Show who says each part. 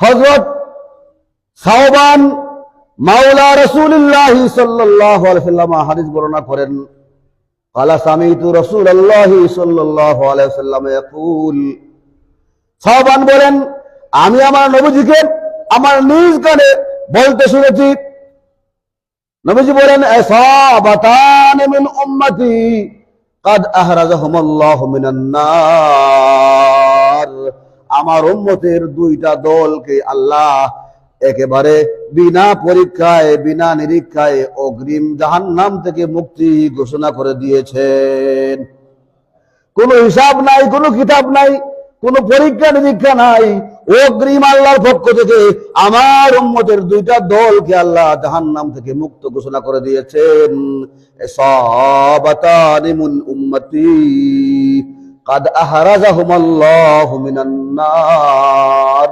Speaker 1: হজরত সাহবান মাওলা রসুল্লাহ সাল্লাহ সাল্লাম হাদিস বর্ণনা করেন قال سمعت رسول الله صلى الله عليه وسلم يقول সাহবান বলেন আমি আমার নবীজিকে আমার নিজ কানে বলতে শুনেছি নবীজি বলেন এসাবাতান মিন উম্মতি قد احرزهم الله من النار আমার উম্মতের দুইটা দলকে আল্লাহ একেবারে বিনা পরীক্ষায়, বিনা নিরীক্ষায় অগ্রিম জাহান্নাম থেকে মুক্তি ঘোষণা করে দিয়েছেন। কোনো হিসাব নাই, কোনো কিতাব নাই, কোনো পরীক্ষা নিরীক্ষা নাই। অগ্রিম আল্লাহর পক্ষ থেকে আমার উম্মতের দুইটা দলকে আল্লাহ জাহান্নাম থেকে মুক্ত ঘোষণা করে দিয়েছেন। এসাবাতানি মুন উম্মতি। قد أحرزهم الله من النار.